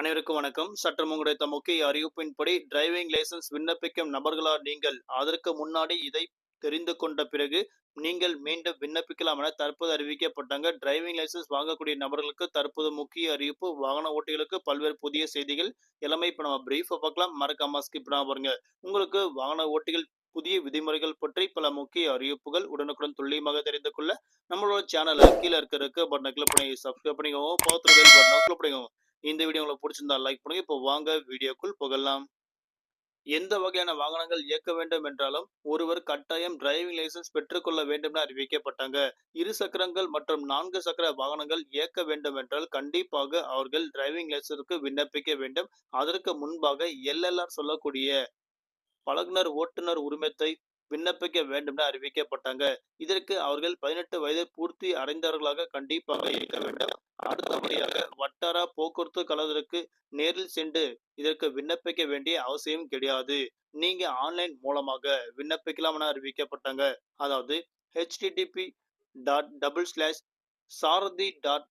அனைவருக்கும் வணக்கம். சற்று கிடைத்த முக்கிய அறிவிப்பின்படி டிரைவிங் லைசன்ஸ் விண்ணப்பிக்கும் நபர்களால் நீங்கள் அதற்கு முன்னாடி இதை தெரிந்து கொண்ட பிறகு நீங்கள் மீண்டும் விண்ணப்பிக்கலாம் என தற்போது அறிவிக்கப்பட்டாங்க. டிரைவிங் லைசன்ஸ் வாங்கக்கூடிய நபர்களுக்கு தற்போது முக்கிய அறிவிப்பு வாகன ஓட்டிகளுக்கு பல்வேறு புதிய செய்திகள் எல்லாமே இப்போ நம்ம பிரீஃபை பார்க்கலாம். மறக்காம ஸ்கிப் பண்ணாம பாருங்க. உங்களுக்கு வாகன ஓட்டிகள் புதிய விதிமுறைகள் பற்றி பல முக்கிய அறிவிப்புகள் உடனுக்குடன் துல்லியமாக தெரிந்து கொள்ள நம்மளோட சேனலை கீழே இருக்கிறதுக்கு பட்டனை கிளிக் பண்ணி சப்ஸ்கிரைப் பண்ணிக்கோங்க. பார்த்து பட்டனை கிளிக் பண்ணிக்கோங்க. இந்த வீடியோ உங்களுக்கு பிடிச்சிருந்தா லைக் பண்ணுங்க. இப்போ வாங்க வீடியோக்குள் புகழலாம் எந்த வகையான வாகனங்கள் இயக்க வேண்டும் என்றாலும் ஒருவர் கட்டாயம் டிரைவிங் லைசன்ஸ் பெற்றுக்கொள்ள வேண்டும் என அறிவிக்கப்பட்டாங்க. இரு சக்கரங்கள் மற்றும் நான்கு சக்கர வாகனங்கள் இயக்க வேண்டும் என்றால் கண்டிப்பாக அவர்கள் டிரைவிங் லைசன்ஸுக்கு விண்ணப்பிக்க வேண்டும். அதற்கு முன்பாக எல்எல்ஆர் சொல்லக்கூடிய பழகுனர் ஓட்டுநர் உரிமத்தை விண்ணப்பிக்க வேண்டும் என அறிவிக்கப்பட்டாங்க. இதற்கு அவர்கள் பதினெட்டு வயது பூர்த்தி அடைந்தவர்களாக கண்டிப்பாக இருக்க வேண்டும். அடுத்தபடியாக வட்டார போக்குவரத்து கழகத்திற்கு நேரில் சென்று இதற்கு விண்ணப்பிக்க வேண்டிய அவசியம் கிடையாது. நீங்க ஆன்லைன் மூலமாக விண்ணப்பிக்கலாம் என அறிவிக்கப்பட்டாங்க. அதாவது HTTP dot double slash Sarathi dot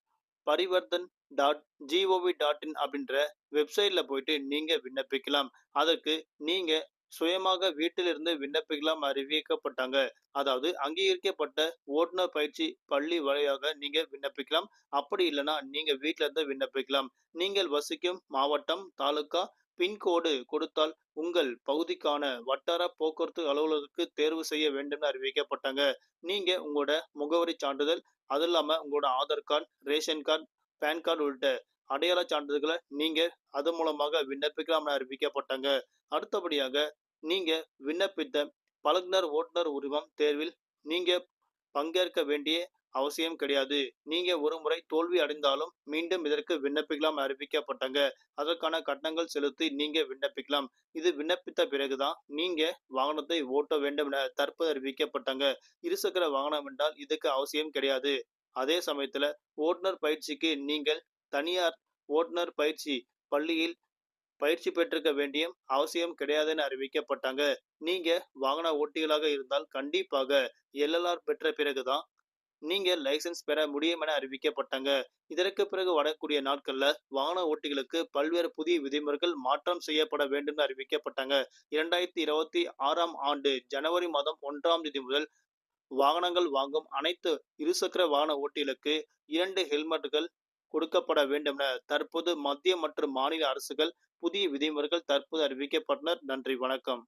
Parivartan dot gov dot in அப்படின்ற வெப்சைட்ல போயிட்டு நீங்க விண்ணப்பிக்கலாம் அதற்கு நீங்க சுயமாக வீட்டிலிருந்து விண்ணப்பிக்கலாம் அறிவிக்கப்பட்டாங்க. அதாவது அங்கீகரிக்கப்பட்ட ஓட்டுநர் பயிற்சி பள்ளி வழியாக நீங்க விண்ணப்பிக்கலாம். அப்படி இல்லைன்னா நீங்க வீட்டில இருந்து விண்ணப்பிக்கலாம். நீங்கள் வசிக்கும் மாவட்டம் தாலுகா பின்கோடு கொடுத்தால் உங்கள் பகுதிக்கான வட்டார போக்குவரத்து அலுவலருக்கு தேர்வு செய்ய வேண்டும் அறிவிக்கப்பட்டாங்க. நீங்க உங்களோட முகவரி சான்றிதழ் அது இல்லாம உங்களோட Aadhaar card ration card PAN card உள்ளிட்ட அடையாள சான்றிதழ்களை நீங்க அது மூலமாக விண்ணப்பிக்கலாம்னு அறிவிக்கப்பட்டாங்க. அடுத்தபடியாக நீங்க விண்ணப்பித்த பழகுனர் ஓட்டுநர் உரிமம் தேர்வில் நீங்க பங்கேற்க வேண்டிய அவசியம் கிடையாது. நீங்க ஒரு முறை தோல்வி அடைந்தாலும் மீண்டும் இதற்கு விண்ணப்பிக்கலாம் அறிவிக்கப்பட்டாங்க. அதற்கான கட்டணங்கள் செலுத்தி நீங்க விண்ணப்பிக்கலாம். இது விண்ணப்பித்த பிறகுதான் நீங்க வாகனத்தை ஓட்ட வேண்டும் என தற்போது அறிவிக்கப்பட்டாங்க. இருசக்கர வாகனம் என்றால் இதுக்கு அவசியம் கிடையாது. அதே சமயத்துல ஓட்டுநர் பயிற்சிக்கு நீங்கள் தனியார் ஓட்டுநர் பயிற்சி பள்ளியில் பயிற்சி பெற்றிருக்க வேண்டிய அவசியம் கிடையாதுன்னு அறிவிக்கப்பட்டாங்க. நீங்க வாகன ஓட்டிகளாக இருந்தால் கண்டிப்பாக எல்எல்ஆர் பெற்ற பிறகுதான் நீங்க லைசன்ஸ் பெற முடியும் என அறிவிக்கப்பட்டாங்க. இதற்கு பிறகு வரக்கூடிய நாட்கள்ல வாகன ஓட்டிகளுக்கு பல்வேறு புதிய விதிமுறைகள் மாற்றம் செய்யப்பட வேண்டும் அறிவிக்கப்பட்டாங்க. இரண்டாயிரத்தி இருபத்தி ஆறாம் ஆண்டு ஜனவரி மாதம் ஒன்றாம் தேதி முதல் வாகனங்கள் வாங்கும் அனைத்து இருசக்கர வாகன ஓட்டிகளுக்கு இரண்டு ஹெல்மெட்டுகள் கொடுக்கப்பட வேண்டும் என தற்போது மத்திய மற்றும் மாநில அரசுகள் புதிய விதிமுறைகள் தற்போது அறிவிக்கப்பட்டனர். நன்றி வணக்கம்.